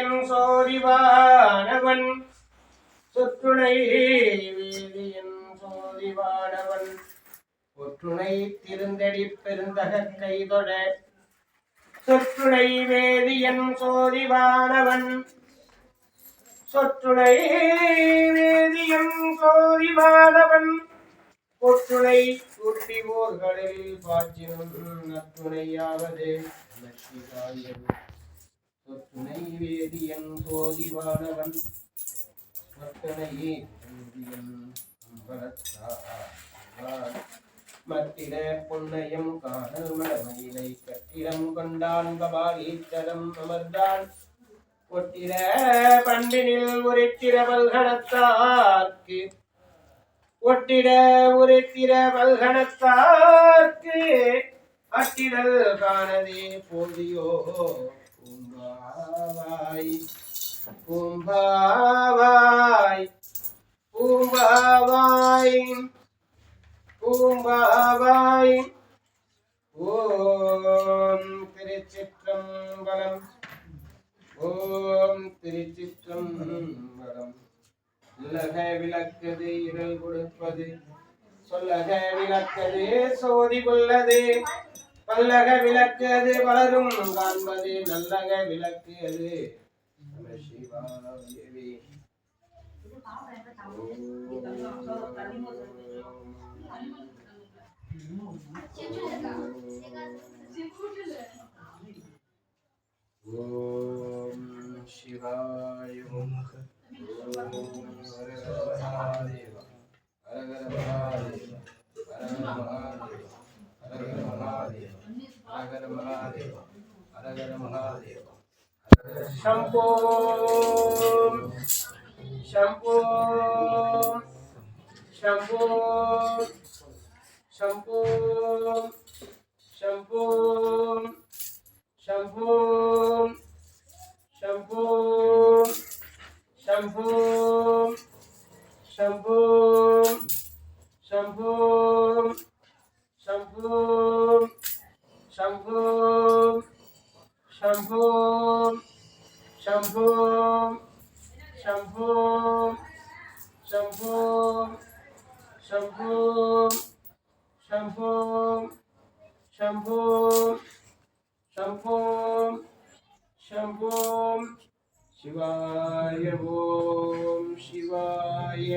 சோதியன் சோதிவானவன். சொற்றுணை வேதியன் சோதிவானவன். ஒற்றுணை திருந்தடி பெருந்தக கைதொட. சொற்றுணை வேதியன் சோதிவானவன். சொற்றுணை வேதியன் சோதிவானவன். ஒற்றுணை குட்டி ஓர்களில் பாய்ச்சினும் நற்றுணையாவது. நமச்சிவாயம். சொற்றுணை சோதிவானவன் ஒற்றுணை மத்திட புன்னையம் காணல் மடமயிலை கட்டிடம் கொண்டான் கபாலீச்சரம் அமர்ந்தான். ஒட்டிட பண்பினில் உரைத்திர பல்கணத்தார்க்கு. ஒட்டிட உரைத்திர பல்கணத்தார்க்கு. அட்டிடல் காணதே போதியோ பூம்பாவாய் பூம்பாவாய் பூம்பாவாய் பூம்பாவாய். ஓம் திருச்சிற்றம்பலம் ஓம் திருச்சிற்றம்பலம். இல்லக விளக்கது இரல் கொடுப்பது சொல்லக விளக்கது சோதி கொள்ளது. பல்லக விளக்கியது பலரும் காண்பது நல்லக விளக்கியது ஓம் சிவாய ஓம் ஹர ஹர மகாதேவ ஹர ஹர மகாதேவ शम्भो शम्भो शम्भो शम्भो शम्भो शम्भो शम्भो शम्भो शम्भो शम्भो शम्भो शम्भो शम्भो शम्भो शम्भो शम्भो शम्भो शम्भो शिवाय ॐ शिवाय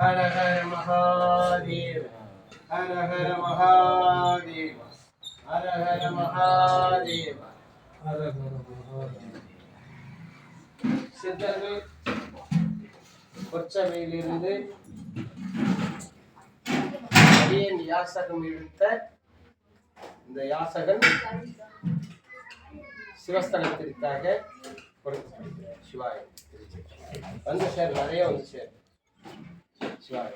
हर हर महादेव हर हर महादेव हर हर महादेव हर हर महादेव சித்தர்கள் கொச்சவையிலிருந்து அடியன் யாசகம் எடுத்த இந்த யாசகன் சிவஸ்தலத்திற்காக கொடுக்கப்படுகிறார். சிவாய் வந்து சார் நிறைய வந்து சார். சிவாய்.